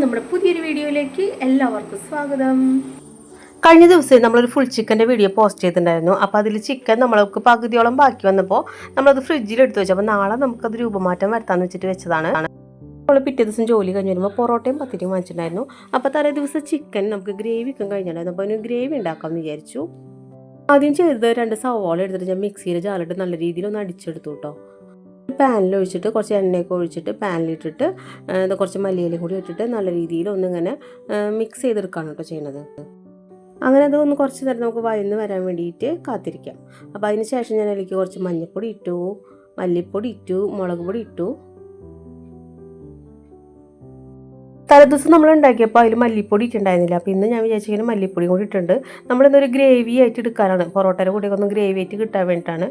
നമ്മുടെ പുതിയൊരു വീഡിയോയിലേക്ക് എല്ലാവർക്കും സ്വാഗതം. കഴിഞ്ഞ ദിവസം നമ്മളൊരു ഫുൾ ചിക്കന്റെ വീഡിയോ പോസ്റ്റ് ചെയ്തിട്ടുണ്ടായിരുന്നു. അപ്പോൾ അതിൽ ചിക്കൻ നമ്മൾക്ക് പകുതിയോളം ബാക്കി വന്നപ്പോൾ നമ്മളത് ഫ്രിഡ്ജിൽ എടുത്ത് വെച്ചു. അപ്പോൾ നാളെ നമുക്കത് രൂപമാറ്റം വരുത്താമെന്ന് വെച്ചിട്ട് വെച്ചതാണ്. നമ്മൾ പിറ്റേ ദിവസം ജോലി കഴിഞ്ഞ് വരുമ്പോൾ പൊറോട്ടയും പത്തിരിയും വാങ്ങിച്ചിട്ടുണ്ടായിരുന്നു. അപ്പോൾ തലേ ദിവസം ചിക്കൻ നമുക്ക് ഗ്രേവി ഒക്കെ കഴിഞ്ഞിട്ടുണ്ടായിരുന്നു അപ്പോൾ അതിന് ഗ്രേവി ഉണ്ടാക്കാമെന്ന് വിചാരിച്ചു. ആദ്യം ചെയ്തത് രണ്ട് സവാള എടുത്തിട്ട് ഞാൻ മിക്സിയിൽ ജാലിട്ട് നല്ല രീതിയിൽ ഒന്ന് അടിച്ചെടുത്തു കേട്ടോ. പാനിൽ ഒഴിച്ചിട്ട് കുറച്ച് എണ്ണയൊക്കെ ഒഴിച്ചിട്ട് പാനിലിട്ടിട്ട് കുറച്ച് മല്ലിയിലും കൂടി ഇട്ടിട്ട് നല്ല രീതിയിൽ ഒന്നിങ്ങനെ മിക്സ് ചെയ്തെടുക്കുകയാണ് കേട്ടോ ചെയ്യുന്നത് അങ്ങനെ അത് ഒന്ന് കുറച്ച് നേരം നമുക്ക് വയന്ന് വരാൻ വേണ്ടിയിട്ട് കാത്തിരിക്കാം. അപ്പോൾ അതിന് ശേഷം ഞാൻ അതിലേക്ക് കുറച്ച് മഞ്ഞൾപ്പൊടി ഇട്ടു മല്ലിപ്പൊടി ഇട്ടു മുളക് പൊടി ഇട്ടു. തലേദിവസം നമ്മൾ ഉണ്ടാക്കിയപ്പോൾ അതിൽ മല്ലിപ്പൊടി ഇട്ടുണ്ടായിരുന്നില്ല അപ്പോൾ ഇന്ന് ഞാൻ വിചാരിച്ചിങ്ങനെ മല്ലിപ്പൊടി കൂടി ഇട്ടിട്ടുണ്ട്. നമ്മളിന്നൊരു ഗ്രേവി ആയിട്ട് എടുക്കാനാണ്. പൊറോട്ടയുടെ കൂടെ ഒന്ന് ഗ്രേവി ആയിട്ട് കിട്ടാൻ വേണ്ടിയിട്ടാണ്.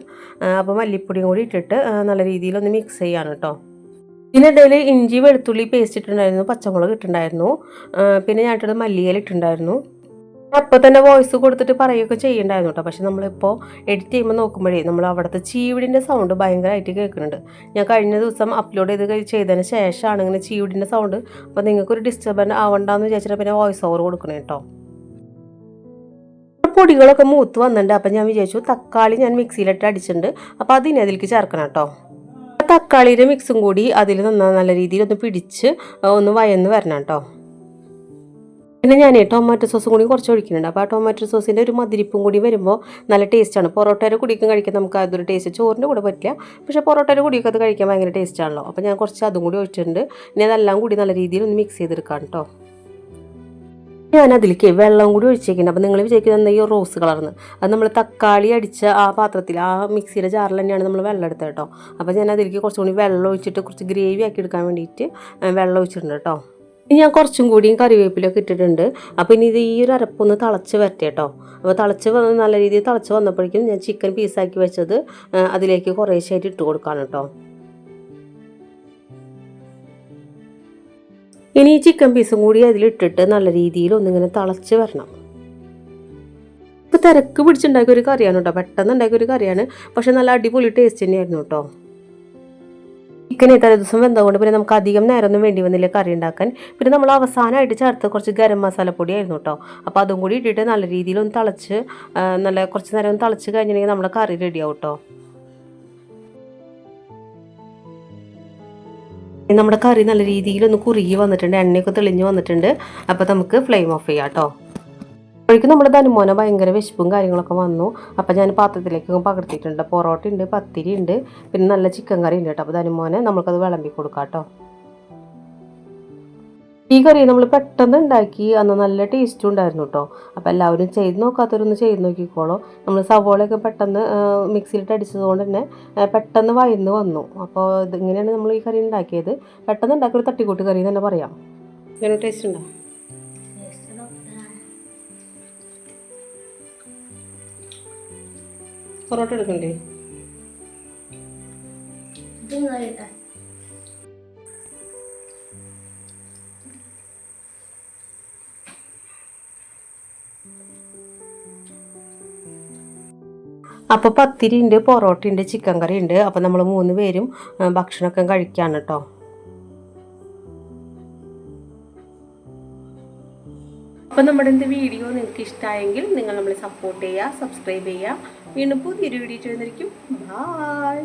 അപ്പോൾ മല്ലിപ്പൊടിയും കൂടി ഇട്ടിട്ട് നല്ല രീതിയിലൊന്ന് മിക്സ് ചെയ്യാണ് കേട്ടോ ഇതിനിടയിൽ ഇഞ്ചി വെളുത്തുള്ളി പേസ്റ്റ് ഇട്ടുണ്ടായിരുന്നു പച്ചമുളക് ഇട്ടുണ്ടായിരുന്നു പിന്നെ ഞാൻ ഇട്ടത് മല്ലിയില ഇട്ടിട്ടുണ്ടായിരുന്നു. അപ്പോൾ തന്നെ വോയിസ് കൊടുത്തിട്ട് പറയുകയൊക്കെ ചെയ്യണ്ടായിരുന്നു കേട്ടോ പക്ഷെ നമ്മളിപ്പോൾ എഡിറ്റ് ചെയ്യുമ്പോൾ നോക്കുമ്പോഴേ നമ്മൾ അവിടുത്തെ ചീവിടിന്റെ സൗണ്ട് ഭയങ്കരമായിട്ട് കേൾക്കുന്നുണ്ട്. ഞാൻ കഴിഞ്ഞ ദിവസം അപ്ലോഡ് ചെയ്ത് ചെയ്തതിന് ശേഷമാണ് ഇങ്ങനെ ചീവിടിന്റെ സൗണ്ട് അപ്പോൾ നിങ്ങൾക്കൊരു ഡിസ്റ്റർബൻസ് ആവണ്ടെന്ന് വിചാരിച്ചിട്ട് പിന്നെ വോയിസ് ഓവർ കൊടുക്കണേ കേട്ടോ പൊടികളൊക്കെ മൂത്ത് വന്നിട്ടുണ്ട് അപ്പം ഞാൻ വിചാരിച്ചു തക്കാളി ഞാൻ മിക്സിയിലിട്ട് അടിച്ചിട്ടുണ്ട്. അപ്പോൾ അതിനെ അതിലേക്ക് ചേർക്കണം കേട്ടോ തക്കാളിയുടെ മിക്സും കൂടി അതിൽ നന്നാ നല്ല രീതിയിൽ ഒന്ന് പിടിച്ച് ഒന്ന് വയന്ന് വരണം കേട്ടോ പിന്നെ ഞാൻ ടൊമാറ്റോ സോസും കൂടി കുറച്ച് ഒഴിക്കുന്നുണ്ട്. അപ്പോൾ ആ ടൊമാറ്റോ സോസിന്റെ ഒരു മതിരിപ്പും കൂടി വരുമ്പോൾ നല്ല ടേസ്റ്റാണ് പൊറോട്ടയുടെ കുടിയൊക്കെ കഴിക്കാൻ നമുക്ക് അതൊരു ടേസ്റ്റ് ചോറിന്റെ കൂടെ പറ്റില്ല പക്ഷേ പൊറോട്ടയുടെ കുടിയൊക്കെ അത് കഴിക്കാൻ ഭയങ്കര ടേസ്റ്റാണല്ലോ അപ്പോൾ ഞാൻ കുറച്ച് അതും കൂടി ഒഴിച്ചിട്ടുണ്ട്. ഇനി അതെല്ലാം കൂടി നല്ല രീതിയിൽ ഒന്ന് മിക്സ് ചെയ്തെടുക്കാം കേട്ടോ ഞാൻ അതിലേക്ക് വെള്ളം കൂടി ഒഴിച്ചേക്കുന്നുണ്ട്. അപ്പോൾ നിങ്ങൾ വിചാരിക്കുന്നത് ഈ റോസ് കളർന്ന് അത് നമ്മൾ തക്കാളി അടിച്ച ആ പാത്രത്തിൽ ആ മിക്സിയുടെ ജാറിൽ തന്നെയാണ് നമ്മൾ വെള്ളം എടുത്തത് കേട്ടോ അപ്പോൾ ഞാൻ അതിലേക്ക് കുറച്ചും കൂടി വെള്ളം ഒഴിച്ചിട്ട് കുറച്ച് ഗ്രേവി ആക്കി എടുക്കാൻ വേണ്ടിയിട്ട് വെള്ളം ഒഴിച്ചിട്ടുണ്ട് കേട്ടോ ഇനി ഞാൻ കുറച്ചും കൂടിയും കറിവേപ്പിലൊക്കെ ഇട്ടിട്ടുണ്ട്. അപ്പോൾ ഇനി ഇത് ഈ ഒരു അരപ്പൊന്ന് തിളച്ച് വരട്ടെ കേട്ടോ അപ്പോൾ തിളച്ച് വന്ന് നല്ല രീതിയിൽ തിളച്ച് വന്നപ്പോഴേക്കും ഞാൻ ചിക്കൻ പീസാക്കി വെച്ചത് അതിലേക്ക് കുറേശ്ശായിട്ട് ഇട്ട് കൊടുക്കാണ് കേട്ടോ ഇനി ഈ ചിക്കൻ പീസും കൂടി അതിലിട്ടിട്ട് നല്ല രീതിയിൽ ഒന്നിങ്ങനെ തിളച്ച് വരണം. ഇപ്പോൾ തിരക്ക് പിടിച്ചുണ്ടാക്കിയ ഒരു കറിയാണ് കേട്ടോ പെട്ടെന്ന് ഉണ്ടാക്കിയ ഒരു കറിയാണ്. പക്ഷെ നല്ല അടിപൊളി ടേസ്റ്റ് തന്നെയായിരുന്നു കേട്ടോ ചിക്കനെ തലേ ദിവസം വെന്തതുകൊണ്ട് പിന്നെ നമുക്ക് അധികം നേരമൊന്നും വേണ്ടി വന്നില്ല കറി ഉണ്ടാക്കാൻ. പിന്നെ നമ്മൾ അവസാനമായിട്ട് ചേർത്ത് കുറച്ച് ഗരം മസാലപ്പൊടി ആയിരുന്നു കേട്ടോ അപ്പോൾ അതും കൂടി ഇട്ടിട്ട് നല്ല രീതിയിൽ ഒന്ന് തിളച്ച് നല്ല കുറച്ച് നേരം ഒന്ന് തിളച്ച് കഴിഞ്ഞിട്ടുണ്ടെങ്കിൽ നമ്മുടെ കറി റെഡിയാവും കേട്ടോ നമ്മുടെ കറി നല്ല രീതിയിൽ ഒന്ന് കുറുകി വന്നിട്ടുണ്ട് എണ്ണയൊക്കെ തെളിഞ്ഞ് വന്നിട്ടുണ്ട്. അപ്പോൾ നമുക്ക് ഫ്ലെയിം ഓഫ് ചെയ്യാം കേട്ടോ അപ്പോഴേക്കും നമ്മുടെ ധനുമോനെ ഭയങ്കര വിശപ്പും കാര്യങ്ങളൊക്കെ വന്നു. അപ്പോൾ ഞാൻ പാത്രത്തിലേക്ക് പകർത്തിയിട്ടുണ്ട്. പൊറോട്ട ഉണ്ട് പത്തിരി ഉണ്ട് പിന്നെ നല്ല ചിക്കൻ കറി ഉണ്ട് കേട്ടോ. അപ്പോൾ ധനുമോനെ നമുക്കത് വിളമ്പി കൊടുക്കാം കേട്ടോ. ഈ കറി നമ്മൾ പെട്ടെന്ന് ഉണ്ടാക്കി അന്ന് നല്ല ടേസ്റ്റും ഉണ്ടായിരുന്നു കേട്ടോ. അപ്പോൾ എല്ലാവരും ചെയ്ത് നോക്കാത്തവരൊന്ന് ചെയ്ത് നോക്കിക്കോളൂ. നമ്മൾ സവോളയൊക്കെ പെട്ടെന്ന് മിക്സിയിലിട്ട് അടിച്ചതുകൊണ്ട് തന്നെ പെട്ടെന്ന് വയന്ന് വന്നു. അപ്പോൾ ഇതിങ്ങനെയാണ് നമ്മൾ ഈ കറി ഉണ്ടാക്കിയത്. പെട്ടെന്ന് ഉണ്ടാക്കിയ ഒരു തട്ടിക്കൂട്ട് കറി എന്ന് തന്നെ പറയാം. ടേസ്റ്റ് ഉണ്ടോ? പൊറോട്ട എടുക്കണ്ടേ? അപ്പോൾ പത്തിരി ഉണ്ട് പൊറോട്ട ഉണ്ട് ചിക്കൻ കറി ഉണ്ട് അപ്പോൾ നമ്മൾ മൂന്ന് പേരും ഭക്ഷണമൊക്കെ കഴിക്കാണ് കേട്ടോ അപ്പോൾ നമ്മുടെ എന്ത് വീഡിയോ നിങ്ങൾക്ക് ഇഷ്ടമായെങ്കിൽ നിങ്ങൾ നമ്മളെ സപ്പോർട്ട് ചെയ്യുക സബ്സ്ക്രൈബ് ചെയ്യുക. വീണ്ടും പുതിയൊരു വീഡിയോ ചെയ്യുന്നതായിരിക്കും ബായ്